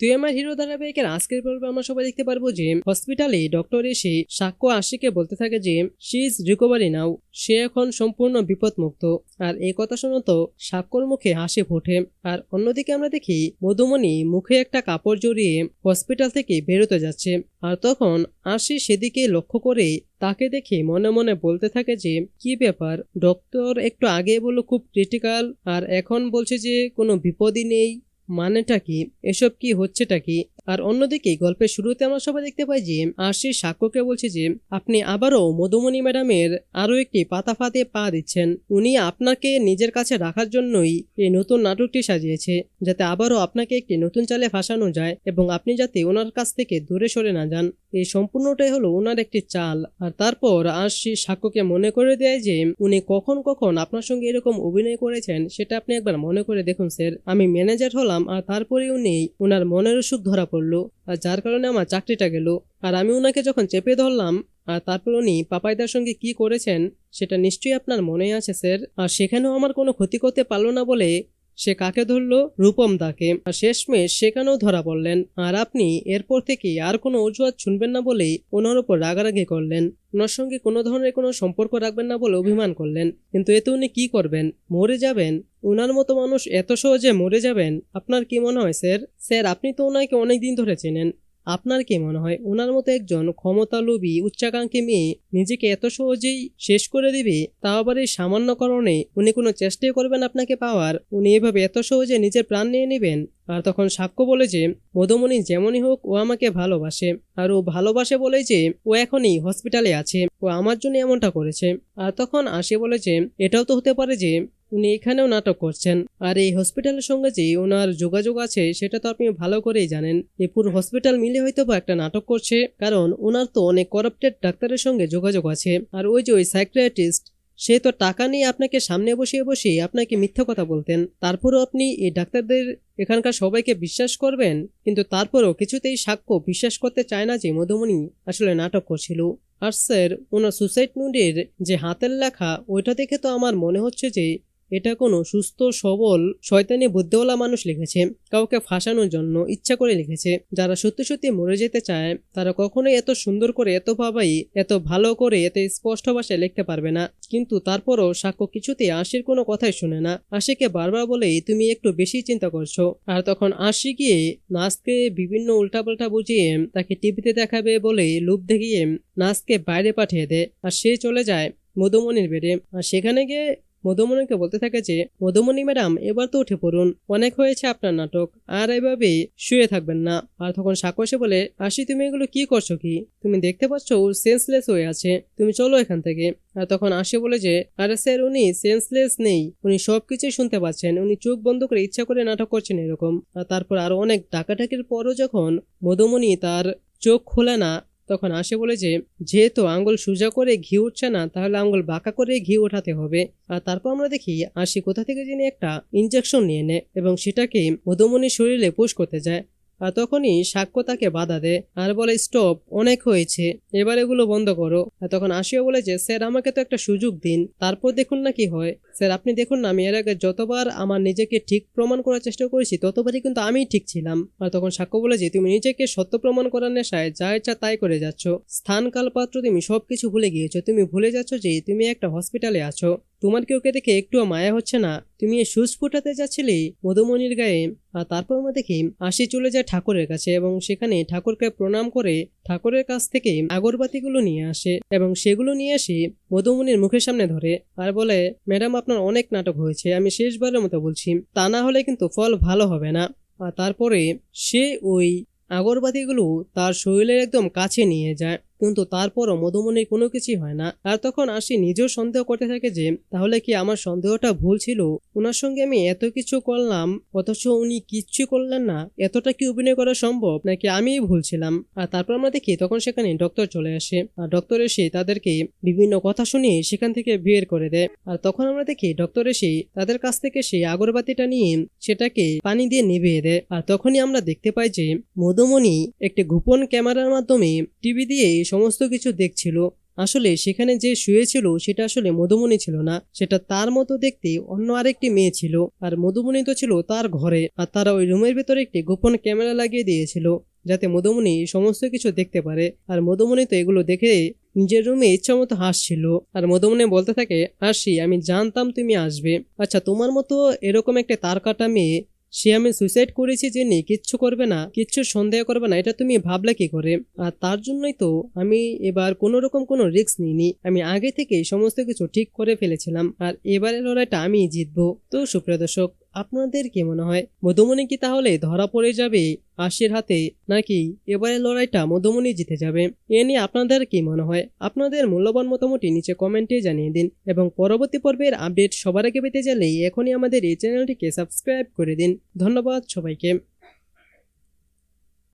তুই আমার হিরো ধারাবাহিকের আজকের পর্বে আমরা সবাই দেখতে পারব যে হসপিটালে ডক্টর এসে সাক্ষ্য আশিকে বলতে থাকে যে শি ইজ রিকভারি নাও সে এখন সম্পূর্ণ বিপদমুক্ত। আর এই কথা শুনে তো সাক্ষ্যর মুখে হাসি ফোটে। আর অন্যদিকে আমরা দেখি মধুমণি মুখে একটা কাপড় জড়িয়ে হসপিটাল থেকে বেরোতে যাচ্ছে। আর তখন আশি সেদিকে লক্ষ্য করে তাকে দেখে মনে মনে বলতে থাকে যে, কি ব্যাপার? ডক্টর একটু আগে বলল খুব ক্রিটিক্যাল আর এখন বলছে যে কোনো বিপদই নেই। মানেটা কি? এসব কি হচ্ছেটা কি? আর অন্যদিকে, গল্পের শুরুতে আমরা সবাই দেখতে পাই যে আশি সাক্ষ্যকে বলছে যে, আপনি আবারও মধুমণি ম্যাডামের আরও একটি পাতা ফাতে পা দিচ্ছেন। উনি আপনাকে নিজের কাছে রাখার জন্যই এই নতুন নাটকটি সাজিয়েছে, যাতে আবারও আপনাকে একটি নতুন চালে ফাঁসানো যায় এবং আপনি যাতে ওনার কাছ থেকে দূরে সরে না যান। এই সম্পূর্ণটাই হলো ওনার একটি চাল। আর তারপর আশি সাক্ষ্যকে মনে করে দেয় যে, উনি কখন কখন আপনার সঙ্গে এরকম অভিনয় করেছেন, সেটা আপনি একবার মনে করে দেখুন, স্যার। আমি ম্যানেজার হলাম, আর তারপরে উনি ওনার মনের অসুখ ধরা পড়ল আর যার কারণে আমার চাকরিটা গেল। আর আমি ওনাকে যখন চেপে ধরলাম, আর তারপর উনি পাপাইদার সঙ্গে কি করেছেন, সেটা নিশ্চয়ই আপনার মনে আছে, স্যার। আর সেখানেও আমার কোনো ক্ষতি করতে পারল না বলে সে কাকে ধরল? রূপম দাকে শেষমেশ সেখানেও ধরা পড়লেন। আর আপনি এরপর থেকে আর কোনো অজুহাত শুনবেন না বলেই ওনার ওপর রাগারাগি করলেন। ওনার সঙ্গে কোনো ধরনের কোনো সম্পর্ক রাখবেন না বলে অভিমান করলেন। কিন্তু এতে উনি কী করবেন? মরে যাবেন? ওনার মতো মানুষ এত সহজে মরে যাবেন? আপনার কি মনে হয়, স্যার? স্যার, আপনি তো ওনাকে অনেক দিন ধরে চেনেন। আপনার কি মনে হয় ওনার মতো একজন ক্ষমতালোভী, উচ্চাকাঙ্ক্ষী মেয়ে নিজেকে এত সহজেই শেষ করে দিবে, তাও আবার এই সামান্য কারণে উনি কোনো চেষ্টাই করবেন আপনাকে পাওয়ার? উনি এভাবে এত সহজে নিজের প্রাণ নিয়ে নেবেন? আর তখন সাক্ষ্য বলে যে, মধুমণি যেমনই হোক, ও আমাকে ভালোবাসে। আর ও ভালোবাসে বলে যে, ও এখনই হসপিটালে আছে। ও আমার জন্য এমনটা করেছে। আর তখন আসে বলে যে, এটাও তো হতে পারে যে উনি এখানেও নাটক করছেন। আর এই হসপিটালের সঙ্গে যে ওনার যোগাযোগ আছে, সেটা তো আপনি ভালো করেই জানেন। এই পুরো হসপিটাল মিলে হয়তো বা একটা নাটক করছে, কারণ ওনার তো অনেক করাপ্টেড ডাক্তারের সঙ্গে যোগাযোগ আছে। আর ওই যে ওই সাইক্রিয়াটিস্ট সে তো টাকা নিয়ে আপনাকে সামনে বসিয়ে বসিয়ে আপনাকে মিথ্যা কথা বলতেন। তারপরও আপনি এই ডাক্তারদের এখানকার সবাইকে বিশ্বাস করবেন, কিন্তু তারপরও কিছুতেই সাক্ষ্য বিশ্বাস করতে চায় না যে মধুমণি আসলে নাটক করছিল। আর স্যার, ওনার সুসাইড নোটের যে হাতের লেখা, ওইটা দেখে তো আমার মনে হচ্ছে যে এটা কোনো সুস্থ, সবল, শয়তানি, বুদ্ধিওয়ালা মানুষ লিখেছে, কাউকে ফাঁসানোর জন্য ইচ্ছা করে লিখেছে। যারা সত্যি সত্যি মরে যেতে চায়, তারা কখনোই এত সুন্দর করে, এত ভাবাই, এত ভালো করে, এত স্পষ্ট ভাষায় লিখতে পারবে না। কিন্তু তারপরও সাক্ষ্য কিছুতেই আশির কোনো কথাই শুনে না। আশিকে বারবার বলেই তুমি একটু বেশি চিন্তা করছ। আর তখন আশি গিয়ে নাচকে বিভিন্ন উল্টাপাল্টা বুঝিয়ে তাকে টিভিতে দেখাবে বলে লোভ দেখিয়ে নাচকে বাইরে পাঠিয়ে দেয়। আর সে চলে যায় মধুমণির বেডে। আর সেখানে গিয়ে মধুমণিকে বলতে থাকে যে, মধুমণি ম্যাডাম, এবার তো উঠে পড়ুন। অনেক হয়েছে আপনার নাটক। আর এভাবে শুয়ে থাকবেন না। আর তখন সাকসে বলে আসি তুমি এগুলো কি করছ কি? তুমি দেখতে পাচ্ছ, ও সেন্সলেস হয়ে আছে। তুমি চলো এখান থেকে। আর তখন আসে বলে যে, আরে স্যার, উনি সেন্সলেস নেই। উনি সবকিছুই শুনতে পাচ্ছেন। উনি চোখ বন্ধ করে ইচ্ছা করে নাটক করছেন এরকম। আর তারপর আরও অনেক ডাকাটাকির পরও যখন মধুমণি তার চোখ খোলে না তখন আসে বলে যে, যেহেতু আঙ্গুল সোজা করে ঘি উঠছে না, তাহলে আঙ্গুল বাঁকা করে ঘি ওঠাতে হবে। আর তারপর আমরা দেখি আশি কোথা থেকে যিনি একটা ইনজেকশন নিয়ে নেয় এবং সেটাকে মধুমণির শরীরে পুশ করতে যায়। তখনই সাক্ষ্য তাকে বাধা দেয় আর বলে, স্টপ, অনেক হয়েছে। এবার এগুলো বন্ধ করো। আর তখন আসিও বলেছে স্যার, আমাকে তো একটা সুযোগ দিন। তারপর দেখুন না কি হয়। স্যার, আপনি দেখুন না, আমি এর আগে যতবার আমার নিজেকে ঠিক প্রমাণ করার চেষ্টা করেছি, ততবারই কিন্তু আমিই ঠিক ছিলাম। আর তখন সাক্ষ্য বলে যে, তুমি নিজেকে সত্য প্রমাণ করার নেশায় যা ইচ্ছা তাই করে যাচ্ছ। স্থান কাল পাত্র তুমি সবকিছু ভুলে গিয়েছো। তুমি ভুলে যাচ্ছ যে, তুমি একটা হসপিটালে আছো। তোমার কি ওকে দেখে একটুও মায়া হচ্ছে না? তুমি এই সুচ ফুটাতে যাচ্ছিলে মধুমণির গায়ে, আর তারপর আমরা দেখি আশি চলে যায় ঠাকুরের কাছে এবং সেখানে ঠাকুরকে প্রণাম করে ঠাকুরের কাছ থেকে আগরবাতিগুলো নিয়ে আসে এবং সেগুলো নিয়ে আসি মধুমণির মুখের সামনে ধরে আর বলে, ম্যাডাম, আপনার অনেক নাটক হয়েছে, আমি শেষবারের মতো বলছি। তা না হলে কিন্তু ফল ভালো হবে না। আর তারপরে সে ওই আগরবাতিগুলো তার শরীরের একদম কাছে নিয়ে যায়। কিন্তু তারপরও মধুমণির কোনো কিছুই হয় না। আর তখন আসি নিজেও সন্দেহ করতে থাকে যে, তাহলে কি আমার সন্দেহটা ভুল ছিল? ওনার সঙ্গে আমি এত কিছু করলাম, অথচ উনি কিচ্ছু করলেন না। এতটা কি অভিনয় করা সম্ভব? নাকি আমিই ভুল ছিলাম? আর তারপর আমরা দেখি তখন সেখানে ডক্টর চলে আসে। আর ডক্টর এসে তাদেরকে বিভিন্ন কথা শুনিয়ে সেখান থেকে বের করে দেয়। আর তখন আমরা দেখি ডক্টর এসে তাদের কাছ থেকে সেই আগরবাতিটা নিয়ে সেটাকে পানি দিয়ে নিভিয়ে দেয়। আর তখনই আমরা দেখতে পাই যে, মধুমণি একটি গোপন ক্যামেরার মাধ্যমে টিভি দিয়ে সমস্ত কিছু দেখছিল, আসলে সেখানে যে শুয়েছিল সেটা আসলে মধুমণি ছিল না, সেটা তার মতো দেখতে অন্য আরেকটি মেয়ে ছিল, আর মধুমণি তো ছিল তার ঘরে, আর তারা ওই রুমের ভেতরে একটি গোপন ক্যামেরা লাগিয়ে দিয়েছিল, যাতে মধুমণি সমস্ত কিছু দেখতে পারে, আর মধুমণি তো এগুলো দেখে নিজের রুমে ইচ্ছা মতো হাসছিল, আর মধুমণি বলতে থাকে, হাসি, আমি জানতাম তুমি আসবে। আচ্ছা তোমার মতো এরকম একটা তার কাটা মেয়ে সে আমি সুইসাইড করেছি জেনে কিচ্ছু করবে না, কিচ্ছু সন্দেহ করবে না, এটা তুমি ভাবলে কি করে? আর তার জন্যই তো আমি এবার কোনো রকম কোনো রিস্ক নিইনি। আমি আগে থেকেই সমস্ত কিছু ঠিক করে ফেলেছিলাম, আর এবারের লড়াইটা আমি জিতবো। তো সুপ্রিয় দর্শক আপনাদের কি মনে হয়? মধুমণি কি তাহলে ধরা পড়ে যাবে আশির হাতে, নাকি এবারের লড়াইটা মধুমণি জিতে যাবে? এ নিয়ে আপনাদের কি মনে হয়? আপনাদের মূল্যবান মতামতটি নিচে কমেন্টে জানিয়ে দিন এবং পরবর্তী পর্বের আপডেট সবার আগে পেতে চাইলে এখনই আমাদের এই চ্যানেলটিকে সাবস্ক্রাইব করে দিন। ধন্যবাদ সবাইকে।